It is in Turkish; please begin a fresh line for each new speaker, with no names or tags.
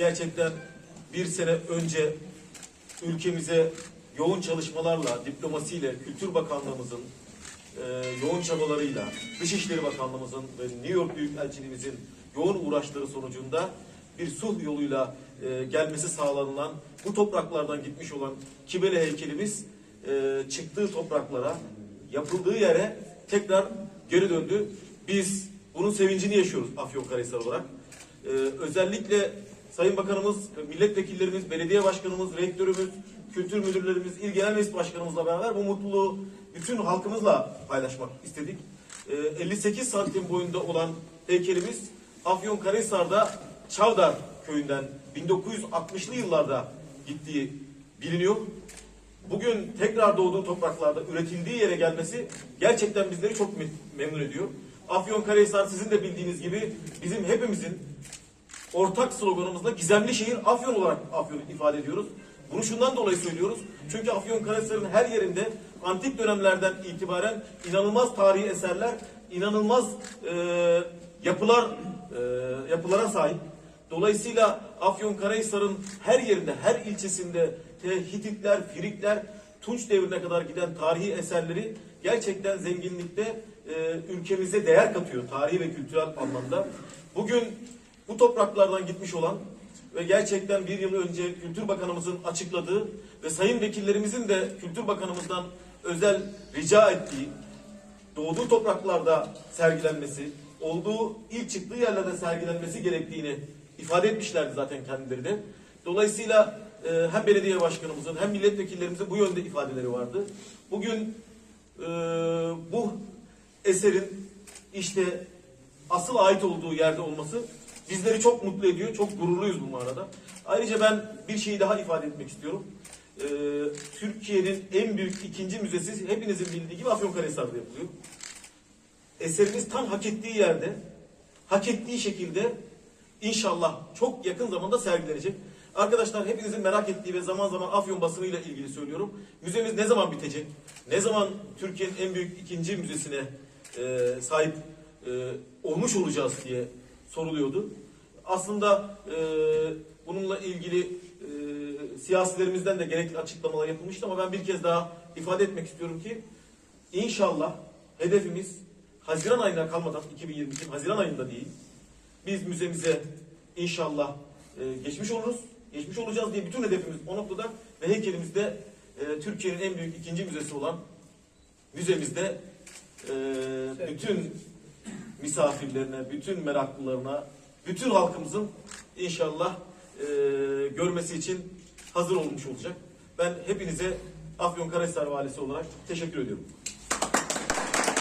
gerçekten bir sene önce ülkemize yoğun çalışmalarla, diplomasiyle, Kültür Bakanlığımızın e, yoğun çabalarıyla, Dışişleri Bakanlığımızın ve New York Büyükelçiliğimizin yoğun uğraşları sonucunda bir sulh yoluyla e, gelmesi sağlanılan bu topraklardan gitmiş olan Kibele heykelimiz e, çıktığı topraklara, yapıldığı yere tekrar geri döndü. Biz bunun sevincini yaşıyoruz Afyonkarahisar olarak. E, özellikle Sayın Bakanımız, milletvekillerimiz, belediye başkanımız, rektörümüz, kültür müdürlerimiz, il genel meclis başkanımızla beraber bu mutluluğu bütün halkımızla paylaşmak istedik. Ee, 58 santim boyunda olan heykelimiz Afyonkarahisar'da Çavdar köyünden 1960'lı yıllarda gittiği biliniyor. Bugün tekrar doğduğu topraklarda üretildiği yere gelmesi gerçekten bizleri çok me- memnun ediyor. Afyonkarahisar sizin de bildiğiniz gibi bizim hepimizin ortak sloganımızla gizemli şehir Afyon olarak Afyon'u ifade ediyoruz. Bunu şundan dolayı söylüyoruz. Çünkü Afyonkarahisar'ın her yerinde antik dönemlerden itibaren inanılmaz tarihi eserler, inanılmaz e, yapılar e, yapılara sahip. Dolayısıyla Afyonkarahisar'ın her yerinde, her ilçesinde Hititler, Firikler, Tunç devrine kadar giden tarihi eserleri gerçekten zenginlikte e, ülkemize değer katıyor tarihi ve kültürel anlamda. Bugün bu topraklardan gitmiş olan ve gerçekten bir yıl önce Kültür Bakanımızın açıkladığı ve sayın vekillerimizin de Kültür Bakanımızdan özel rica ettiği doğduğu topraklarda sergilenmesi, olduğu ilk çıktığı yerlerde sergilenmesi gerektiğini ifade etmişlerdi zaten kendileri de. Dolayısıyla e, hem belediye başkanımızın hem milletvekillerimizin bu yönde ifadeleri vardı. Bugün e, bu eserin işte asıl ait olduğu yerde olması bizleri çok mutlu ediyor. Çok gururluyuz bu manada. Ayrıca ben bir şeyi daha ifade etmek istiyorum. Ee, Türkiye'nin en büyük ikinci müzesi hepinizin bildiği gibi Afyonkarahisar'da yapılıyor. Eserimiz tam hak ettiği yerde, hak ettiği şekilde inşallah çok yakın zamanda sergilenecek. Arkadaşlar hepinizin merak ettiği ve zaman zaman Afyon basınıyla ilgili söylüyorum. Müzemiz ne zaman bitecek? Ne zaman Türkiye'nin en büyük ikinci müzesine e, sahip e, olmuş olacağız diye soruluyordu. Aslında e, bununla ilgili e, siyasilerimizden de gerekli açıklamalar yapılmıştı ama ben bir kez daha ifade etmek istiyorum ki inşallah hedefimiz Haziran ayına kalmadan 2022 Haziran ayında değil. Biz müzemize inşallah e, geçmiş oluruz. Geçmiş olacağız diye bütün hedefimiz o noktada ve heykelimiz de e, Türkiye'nin en büyük ikinci müzesi olan müzemizde e, bütün misafirlerine, bütün meraklılarına, bütün halkımızın inşallah e, görmesi için hazır olmuş olacak. Ben hepinize Afyonkarahisar Valisi olarak teşekkür ediyorum.